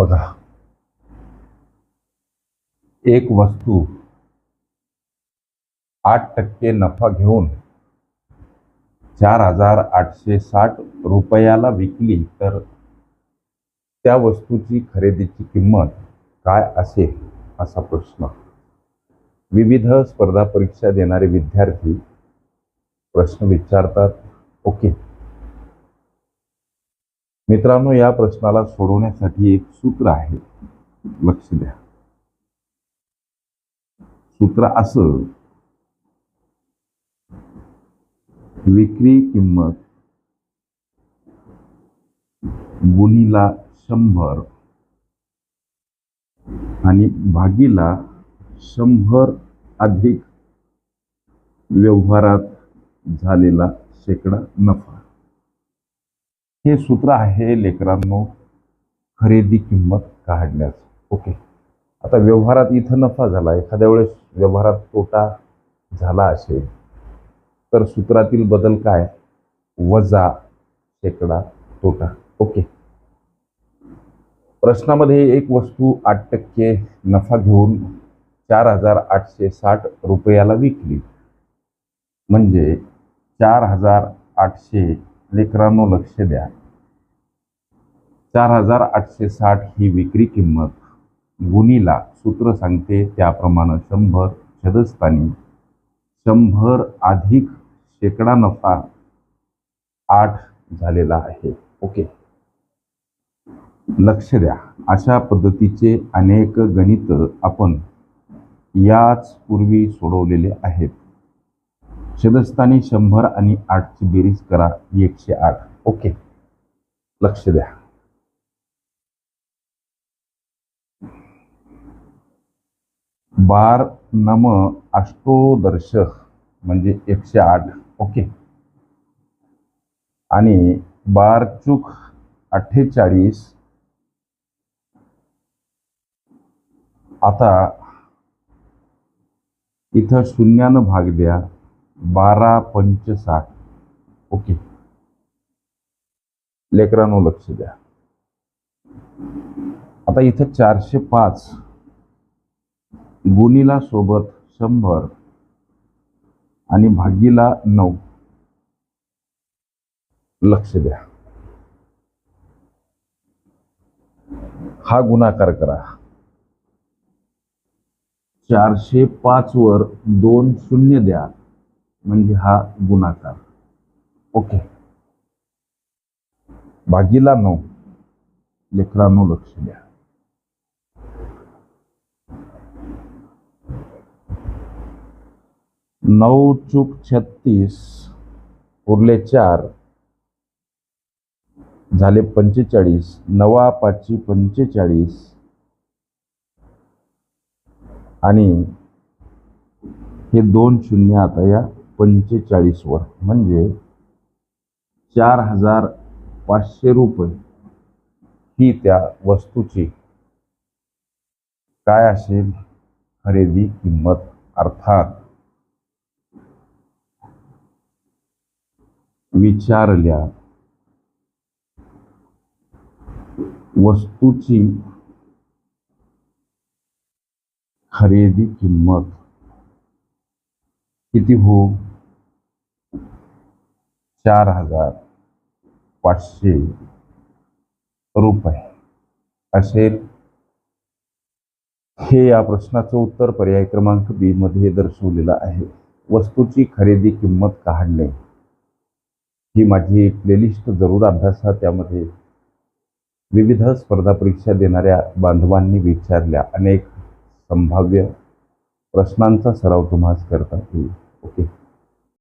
बघा. एक वस्तू आठ टक्के नफा घेऊन चार हजार आठशे साठ रुपयाला विकली तर त्या वस्तूची खरेदीची किंमत काय असेल? असा प्रश्न. विविध स्पर्धा परीक्षा देणारे विद्यार्थी प्रश्न विचारतात. ओके. मित्रांनो या प्रश्नाला सोडवण्यासाठी एक सूत्र आहे. लक्ष द्या. सूत्र असं विक्री किंमत गुणीला शंभर आणि भागीला शंभर अधिक व्यवहारात झालेला शेकडा नफा. हे सूत्र आहे लेकरांनो खरेदी किंमत काढण्याचं. ओके आता व्यवहारात इथं नफा झाला. एखाद्या वेळेस व्यवहारात तोटा झाला असेल तर सूत्रातील बदल काय? वजा शेकडा तोटा. ओके प्रश्नामध्ये एक वस्तू आठ टक्के नफा घेऊन चार हजार आठशे साठ रुपयाला विकली. म्हणजे चार हजार आठशे लेकरांनो लक्ष द्या. चार हजार आठशे साठ ही विक्री किंमत गुणीला सूत्र सांगते. त्याप्रमाणे शंभर छदस्थानी शंभर अधिक शेकडा नफा आठ झालेला आहे. ओके. लक्ष द्या. अशा पद्धतीचे अनेक गणित आपण याच पूर्वी सोडवलेले आहेत. छदस्थानी शंभर आणि आठची बेरीज करा एकशे आठ. ओके. लक्ष द्या. बार नम अष्टोदर्श म्हणजे एकशे आठ. ओके. आणि बार चूक अठ्ठेचाळीस. आता इथं शून्यानं भाग द्या. बारा पंच साठ ओके. लेकरांनो लक्ष द्या. आता इथं चारशे पाच. गुणीला सोबत शंभर. आणि भागीला नऊ. लक्ष द्या. हा गुणाकार करा. चारशे पाच वर दोन शून्य द्या. म्हणजे हा गुणाकार. ओके. भागीला नऊ. लेकरांनो लक्ष द्या. नऊ चूक छत्तीस उरले चार. झाले पंचेचाळीस. नवा पाचशे पंचेचाळीस. आणि हे दोन शून्य आता या पंचेचाळीसवर म्हणजे चार हजार पाचशे रुपये ही त्या वस्तूची काय असेल? खरेदी किंमत अर्थात विचारल्या वस्तूची खरेदी किंमत किती हो? चार हजार पाचशे रुपये. असेल हे या प्रश्नाचं उत्तर पर्याय क्रमांक बी मध्ये दर्शवलेलं आहे. वस्तूची खरेदी किंमत काढणे. ही माझी प्लेलिस्ट जरूर अभ्यासा. त्यामध्ये विविध स्पर्धा परीक्षा देणाऱ्या बांधवांनी विचारल्या. अनेक संभाव्य प्रश्नांचा सराव तुम्हाला करता येईल. ओके?